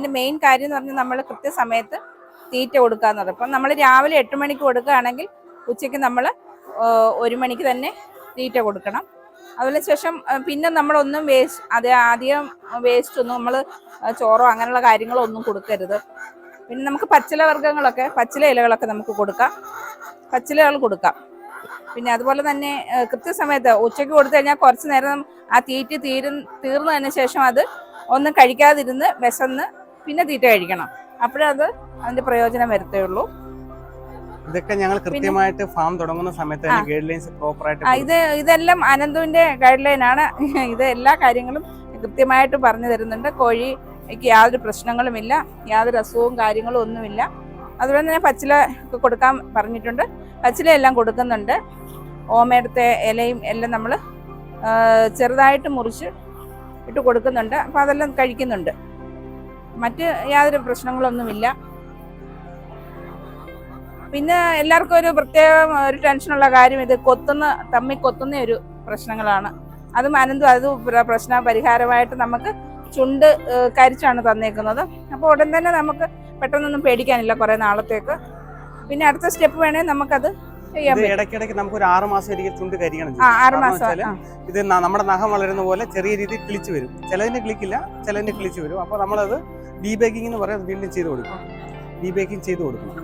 ഇതിന്റെ മെയിൻ കാര്യം എന്ന് പറഞ്ഞാൽ നമ്മൾ കൃത്യസമയത്ത് തീറ്റ കൊടുക്കാന്നുള്ളത് അപ്പം നമ്മൾ രാവിലെ എട്ട് മണിക്ക് കൊടുക്കുകയാണെങ്കിൽ ഉച്ചയ്ക്ക് നമ്മൾ ഒരു മണിക്ക് തന്നെ തീറ്റ കൊടുക്കണം. അതുപോലെ ശേഷം പിന്നെ നമ്മളൊന്നും വേസ്റ്റ് അത് ആദ്യം വേസ്റ്റ് ഒന്നും നമ്മൾ ചോറോ അങ്ങനെയുള്ള കാര്യങ്ങളോ ഒന്നും കൊടുക്കരുത്. പിന്നെ നമുക്ക് പച്ചില വർഗങ്ങളൊക്കെ പച്ചില ഇലകളൊക്കെ നമുക്ക് കൊടുക്കാം. പച്ചിലകൾ കൊടുക്കാം. പിന്നെ അതുപോലെ തന്നെ കൃത്യസമയത്ത് ഉച്ചയ്ക്ക് കൊടുത്തു കഴിഞ്ഞാൽ കുറച്ച് നേരം ആ തീറ്റ തീരു തീർന്നതിന് ശേഷം അത് ഒന്നും കഴിക്കാതിരുന്ന് വിശന്ന് പിന്നെ തീറ്റ കഴിക്കണം. അപ്പോഴത് അത് അതിന്റെ പ്രയോജനം വരത്തേയുള്ളൂ ഇതൊക്കെ ഞങ്ങൾ കൃത്യമായിട്ട് ഫാം തുടങ്ങുന്ന സമയത്ത് ഗൈഡ് ലൈൻസ് പ്രോപ്പർ ആയിട്ട് ഇത് ഇതെല്ലാം അനന്തുവിന്റെ ഗൈഡ് ലൈൻ ആണ്. ഇത് എല്ലാ കാര്യങ്ങളും കൃത്യമായിട്ട് പറഞ്ഞു തരുന്നുണ്ട്. കോഴിക്ക് യാതൊരു പ്രശ്നങ്ങളുമില്ല യാതൊരു അസുഖവും കാര്യങ്ങളും ഒന്നുമില്ല. അതുപോലെ തന്നെ പച്ചില കൊടുക്കാൻ പറഞ്ഞിട്ടുണ്ട്. പച്ചില എല്ലാം കൊടുക്കുന്നുണ്ട്. ഓമയുടെ ഇലയും എല്ലാം നമ്മൾ ചെറുതായിട്ട് മുറിച്ച് ഇട്ട് കൊടുക്കുന്നുണ്ട്. അപ്പോൾ അതെല്ലാം കഴിക്കുന്നുണ്ട്. മറ്റ് യാതൊരു പ്രശ്നങ്ങളൊന്നുമില്ല. പിന്നെ എല്ലാവർക്കും ഒരു പ്രത്യേക ഒരു ടെൻഷനുള്ള കാര്യം ഇത് കൊത്തുന്ന തമ്മി കൊത്തുന്ന ഒരു പ്രശ്നങ്ങളാണ്. അതും അനന്തും അത് പ്ര- പ്രശ്ന പരിഹാരമായിട്ട് നമുക്ക് ചുണ്ട് കരിച്ചാണ് തന്നേക്കുന്നത്. അപ്പോൾ ഉടൻ തന്നെ നമുക്ക് പെട്ടെന്നൊന്നും പേടിക്കാനില്ല കുറേ നാളത്തേക്ക്. പിന്നെ അടുത്ത സ്റ്റെപ്പ് വേണേൽ നമുക്കത് ഇടയ്ക്കിടയ്ക്ക് നമുക്ക് ഒരു ആറ് മാസം ഒരിക്കൽ ചുണ്ട് കരിക്കണം ഇത് നമ്മുടെ നഖം വളരുന്ന പോലെ ചെറിയ രീതിയിൽ കിളിച്ച് വരും. ചിലതിന് കിളിക്കില്ല ചിലതിന് കിളിച്ച് വരും. അപ്പോൾ നമ്മളത് ഡീ ബേക്കിംഗ് എന്ന് പറയാം വീണ്ടും ചെയ്ത് കൊടുക്കും. ഡീ ബേക്കിംഗ് ചെയ്ത് കൊടുക്കണം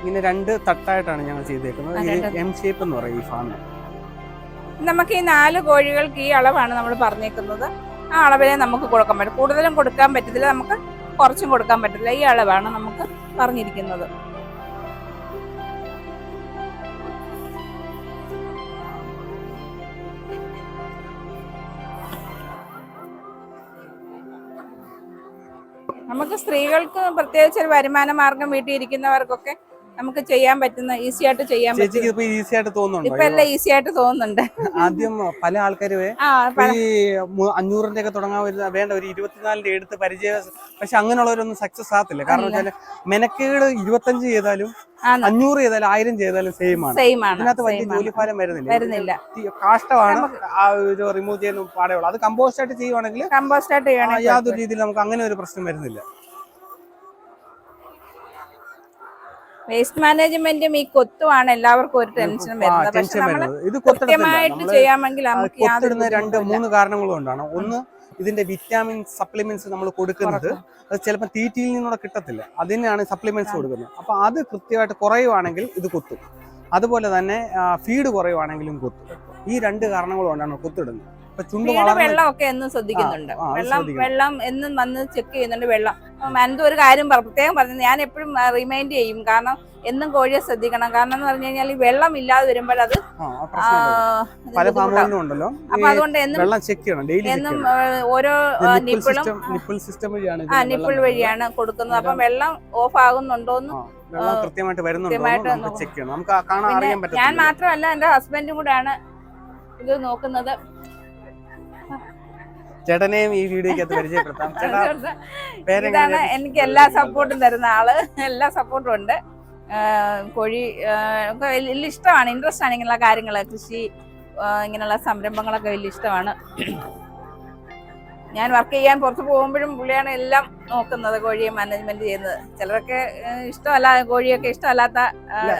ഇങ്ങനെ രണ്ട് തട്ടായിട്ടാണ് ഞങ്ങൾ ചെയ്തേക്കുന്നത്. ഇത് എം ഷേപ്പ് എന്ന് പറയും ഈ ഫാമിന് നമുക്ക് ഈ നാല് കോഴികൾക്ക് ഈ അളവാണ് നമ്മൾ പറഞ്ഞേക്കുന്നത്. ആ അളവിലെ നമുക്ക് കൊടുക്കാൻ പറ്റും. കൂടുതലും കൊടുക്കാൻ പറ്റത്തില്ല നമുക്ക് കുറച്ചും കൊടുക്കാൻ പറ്റത്തില്ല. ഈ അളവാണ് നമുക്ക് പറഞ്ഞിരിക്കുന്നത്. നമുക്ക് സ്ത്രീകൾക്ക് പ്രത്യേകിച്ച് ഒരു വരുമാന മാർഗം വീട്ടിൽ ഇരിക്കുന്നവർക്കൊക്കെ നമുക്ക് ചെയ്യാൻ പറ്റുന്ന ഈസി ആയിട്ട് ചെയ്യാൻ ചേച്ചിക്ക് പറ്റും ഇപ്പൊ ഈസി ആയിട്ട് ഇപ്പൊ തോന്നുന്നുണ്ടോ എല്ലാം ഈസി ആയിട്ട് തോന്നുന്നുണ്ട്. ആദ്യം പല ആൾക്കാരും ഈ അഞ്ഞൂറിന്റെ ഒക്കെ തുടങ്ങാൻ വരുന്ന വേണ്ട ഒരു ഇരുപത്തിനാലിന്റെ എടുത്ത് പരിചയ പക്ഷെ അങ്ങനെയുള്ളവരൊന്നും സക്സസ് ആകത്തില്ല. കാരണം അല്ല. മെനക്കേട് ഇരുപത്തഞ്ച് ചെയ്താലും. അഞ്ഞൂറ് ചെയ്താലും ആയിരം ചെയ്താലും സെയിം ആണ്. ഇതിനകത്ത് വലിയ ജോലിഭാരം വരുന്നില്ല. വരുന്നില്ല. കാഷ്ടമാണ് ആ റിമൂവ് ചെയ്യുന്ന പാടേ അത് കമ്പോസ്റ്റ് ആയിട്ട് ചെയ്യുവാണെങ്കിൽ കമ്പോസ്റ്റ് ആയിട്ട് യാതൊരു രീതിയിൽ നമുക്ക് അങ്ങനെ ഒരു പ്രശ്നം വരുന്നില്ല. വേസ്റ്റ് മാനേജ്മെന്റും ഈ കൊത്തുമാണ് എല്ലാവർക്കും ഒരു ടെൻഷൻ വരുന്നത്. പക്ഷെ നമ്മൾ കൃത്യമായിട്ട് ചെയ്യാമെങ്കിൽ നമുക്ക് യാതൊരു രണ്ട്. മൂന്ന് കാരണങ്ങൾ കൊണ്ടാണ്. ഒന്ന് ഇതിന്റെ വിറ്റാമിൻ സപ്ലിമെന്റ്സ് നമ്മൾ കൊടുക്കുന്നത് അത് ചിലപ്പോൾ തീറ്റിയിൽ നിന്നൂടെ കിട്ടത്തില്ല. അതിനാണ് സപ്ലിമെന്റ്സ് കൊടുക്കുന്നത്. അപ്പൊ അത് കൃത്യമായിട്ട് കുറയുവാണെങ്കിൽ ഇത് കുത്തും. അതുപോലെ തന്നെ ഫീഡ് കുറയുവാണെങ്കിലും കുത്തും. ഈ രണ്ട് കാരണങ്ങൾ കൊണ്ടാണ് കുത്തിടുന്നത്. വെള്ളമൊക്കെ എന്നും ശ്രദ്ധിക്കുന്നുണ്ട്. വെള്ളം വെള്ളം എന്നും വന്ന് ചെക്ക് ചെയ്യുന്നുണ്ട് വെള്ളം. മനന്ത് ഒരു കാര്യം പ്രത്യേകം പറഞ്ഞു ഞാൻ എപ്പോഴും റിമൈൻഡ് ചെയ്യും. കാരണം എന്നും കോഴിയെ ശ്രദ്ധിക്കണം. കാരണം എന്ന് പറഞ്ഞു കഴിഞ്ഞാൽ ഈ വെള്ളം ഇല്ലാതെ വരുമ്പോഴത് അപ്പൊ അതുകൊണ്ട് എന്നും എന്നും ഓരോ നിപ്പിളും നിപ്പിൾ സിസ്റ്റം വഴിയാണ് ആ നിപ്പിൾ വഴിയാണ് കൊടുക്കുന്നത്. അപ്പം വെള്ളം ഓഫ് ആകുന്നുണ്ടോന്ന് കൃത്യമായിട്ട് വരുന്നുണ്ടോ ചെക്ക് ചെയ്യണം. നമുക്ക് കാണാൻ അറിയാൻ പറ്റും ഞാൻ മാത്രമല്ല എന്റെ ഹസ്ബൻഡും കൂടെയാണ് ഇത് നോക്കുന്നത്. ചേട്ടനെയും ഈ വീഡിയോക്കകത്ത് പരിചയപ്പെടുത്താം. ഇതാണ് എനിക്ക് എല്ലാ സപ്പോർട്ടും തരുന്ന ആൾ. എല്ലാ സപ്പോർട്ടും ഉണ്ട്. കോഴി വലിയ ഇഷ്ടമാണ്. ഇൻട്രസ്റ്റ് ആണ് ഇങ്ങനെയുള്ള കാര്യങ്ങൾ കൃഷി ഇങ്ങനെയുള്ള സംരംഭങ്ങളൊക്കെ വലിയ ഇഷ്ടമാണ്. ഞാൻ വർക്ക് ചെയ്യാൻ പുറത്ത് പോകുമ്പോഴും പുള്ളിയാണ് എല്ലാം നോക്കുന്നത് കോഴിയെ മാനേജ്മെന്റ് ചെയ്യുന്നത്. ചിലരൊക്കെ ഇഷ്ടമല്ല കോഴിയൊക്കെ ഇഷ്ടമല്ലാത്ത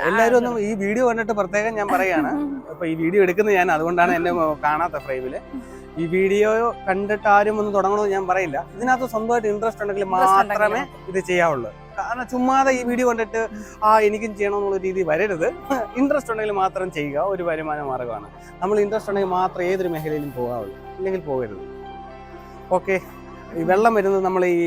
എല്ലാവരും ഒന്നും ഈ വീഡിയോ കണ്ടിട്ട് പ്രത്യേകം ഞാൻ പറയാണ് അപ്പൊ ഈ വീഡിയോ എടുക്കുന്നത് ഞാൻ അതുകൊണ്ടാണ് എന്നെ കാണാത്ത ഫ്രെയിമിൽ ഈ വീഡിയോ കണ്ടിട്ട് ആരും ഒന്ന് തുടങ്ങണമെന്ന് ഞാൻ പറയില്ല. ഇതിനകത്ത് സ്വന്തമായിട്ട് ഇൻട്രസ്റ്റ് ഉണ്ടെങ്കിൽ മാത്രമേ ഇത് ചെയ്യാവുള്ളൂ. കാരണം ചുമ്മാതെ ഈ വീഡിയോ കണ്ടിട്ട് ആ എനിക്കും ചെയ്യണം എന്നുള്ള രീതി വരരുത്. ഇൻട്രസ്റ്റ് ഉണ്ടെങ്കിൽ മാത്രം ചെയ്യുക ഒരു വരുമാന മാർഗമാണ് നമ്മൾ ഇൻട്രസ്റ്റ് ഉണ്ടെങ്കിൽ മാത്രം ഏതൊരു മേഖലയിലും പോകാവുള്ളൂ. ഇല്ലെങ്കിൽ പോകരുത്. ഓക്കെ ഈ വെള്ളം വരുന്നത് നമ്മൾ ഈ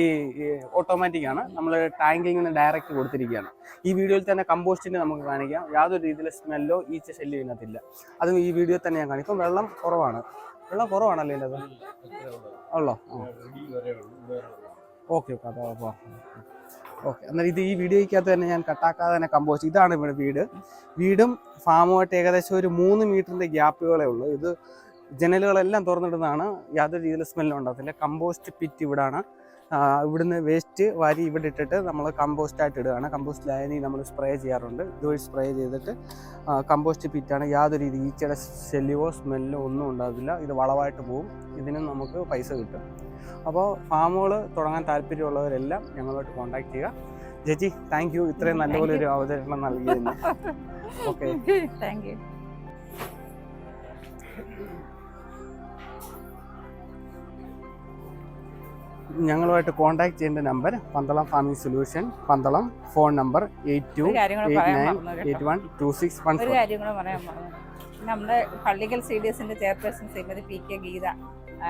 ഓട്ടോമാറ്റിക് ആണ്. നമ്മൾ ടാങ്കിൽ നിന്ന് ഡയറക്റ്റ് കൊടുത്തിരിക്കുകയാണ്. ഈ വീഡിയോയിൽ തന്നെ കമ്പോസ്റ്റിന്റെ നമുക്ക് കാണിക്കാം. യാതൊരു രീതിയിലെ സ്മെല്ലോ ഈച്ച ശല്യം ഇതിനകത്തില്ല. അതും ഈ വീഡിയോ തന്നെ ഞാൻ കാണിക്കും. വെള്ളം കുറവാണ്. വെള്ളം കുറവാണല്ലോ ഇതിന്റെ ഉള്ളോ? ഓക്കെ ഓക്കെ അതാ ഓക്കെ എന്നാൽ ഇത് ഈ വീഡിയോയ്ക്കകത്ത് തന്നെ ഞാൻ കട്ടാക്കാതെ തന്നെ കമ്പോസ്റ്റ് ഇതാണ് ഇവിടെ വീട്. വീടും ഫാമുമായിട്ട് ഏകദേശം ഒരു മൂന്ന് മീറ്ററിന്റെ ഗ്യാപ്പുകളേ ഉള്ളൂ. ഇത് ജനലുകളെല്ലാം തുറന്നിടുന്നതാണ്. യാതൊരു രീതിയിലും സ്മെല്ലും ഉണ്ടാകത്തില്ല. കമ്പോസ്റ്റ് പിറ്റ് ഇവിടാണ്. ഇവിടുന്ന് വേസ്റ്റ് വാരി ഇവിടെ ഇട്ടിട്ട് നമ്മൾ കമ്പോസ്റ്റ് കമ്പോസ്റ്റായിട്ട് ഇടുകയാണ്. കമ്പോസ്റ്റ് ലായനി നമ്മൾ സ്പ്രേ ചെയ്യാറുണ്ട്. ഇതുവഴി സ്പ്രേ ചെയ്തിട്ട് കമ്പോസ്റ്റ് പിറ്റാണ് യാതൊരു രീതി ഈച്ചയുടെ ശല്യമോ സ്മെല്ലോ ഒന്നും ഉണ്ടാകില്ല ഇത് വളവായിട്ട് പോകും ഇതിനും നമുക്ക് പൈസ കിട്ടും. അപ്പോൾ ഫാമുകൾ തുടങ്ങാൻ താല്പര്യമുള്ളവരെല്ലാം ഞങ്ങളുമായിട്ട് കോൺടാക്ട് ചെയ്യുക. ചേച്ചി താങ്ക് യു ഇത്രയും നല്ലപോലെ. ഒരു അവതരണം നൽകിയതിന്. ഓക്കെ താങ്ക് യു ഞങ്ങളുമായിട്ട് കോൺടാക്ട് ചെയ്യേണ്ട number Pandalam farming solution Pandalam phone number eight two eight nine eight one two six one നമ്മുടെ പള്ളിക്കൽ സി ഡി എസിന്റെ chairperson Shrimati P K Geetha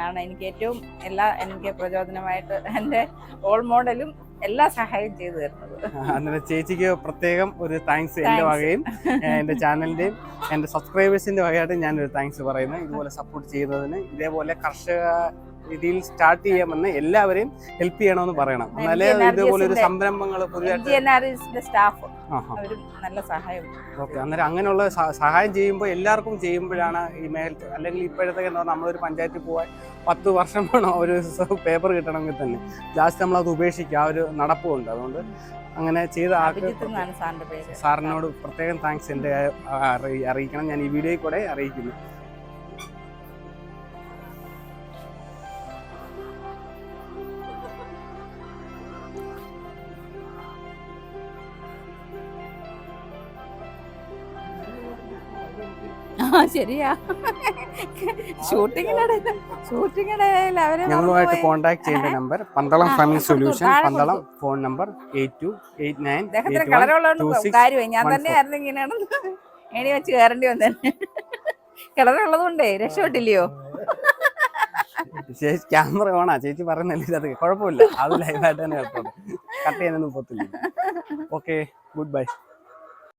ആണ് എനിക്ക് ഏറ്റവും എല്ലാ എനിക്ക് പ്രചോദനമായിട്ട് എന്റെ റോൾ മോഡലും എല്ലാ സഹായം ചെയ്തു തരുന്നത്. അങ്ങനെ ചേച്ചിക്ക് പ്രത്യേകം ഒരു താങ്ക്സ് എന്റെ വകയും എന്റെ ചാനലിന്റെയും എന്റെ സബ്സ്ക്രൈബേഴ്സിന്റെ വകയായിട്ട് ഞാനൊരു താങ്ക്സ് പറയുന്നു. ഇതുപോലെ സപ്പോർട്ട് ചെയ്യുന്നതിന് ഇതേപോലെ കർഷക രീതിയിൽ സ്റ്റാർട്ട് ചെയ്യാമെന്ന് എല്ലാവരെയും ഹെൽപ്പ് ചെയ്യണമെന്ന് പറയണം. എന്നാലേ ഇതുപോലെ ഒരു സംരംഭങ്ങൾ സ്റ്റാഫ് നല്ല സഹായം. ഓക്കെ അന്നേരം അങ്ങനെയുള്ള സഹായം ചെയ്യുമ്പോൾ എല്ലാവർക്കും ചെയ്യുമ്പോഴാണ് ഈ മേൽ അല്ലെങ്കിൽ ഇപ്പോഴത്തേക്ക് എന്താ നമ്മളൊരു പഞ്ചായത്തിൽ പോകാൻ പത്ത് വർഷം വേണം ഒരു പേപ്പർ കിട്ടണമെങ്കിൽ തന്നെ. ലാസ്റ്റ് നമ്മളത് ഉപേക്ഷിക്കുക ആ ഒരു നടപ്പുണ്ട് അതുകൊണ്ട് അങ്ങനെ ചെയ്ത സാറിനോട് പ്രത്യേകം താങ്ക്സ് എന്റെ അറിയിക്കണം. ഞാൻ ഈ വീഡിയോയിൽ കൂടെ അറിയിക്കുന്നു. ശരിയാ. ഷൂട്ടിങ്ങിനിടയിൽ ഷൂട്ടിങ്ങിനിടയിൽ അവരെ ഞങ്ങളുമായിട്ട്. കോൺടാക്ട് ചെയ്യേണ്ട number Pandalam family solution Pandalam phone number eight two eight nine കാര്യമായി ഞാൻ one തന്നെ four. ആയിരുന്നു ഇങ്ങനെയാണ് ഏണി വെച്ച് കയറേണ്ടി വന്നെ കളറുള്ളത് കൊണ്ടേ രക്ഷപ്പെട്ടില്ലയോ? ചേച്ചി ക്യാമറ ഓണാ ചേച്ചി പറയുന്നില്ല അത് കുഴപ്പമില്ല. അത് ലൈവായിട്ട് തന്നെ കേട്ടോ കട്ട് ചെയ്യുന്നൊന്നും പോത്തില്ല ഓക്കെ ഗുഡ് ബൈ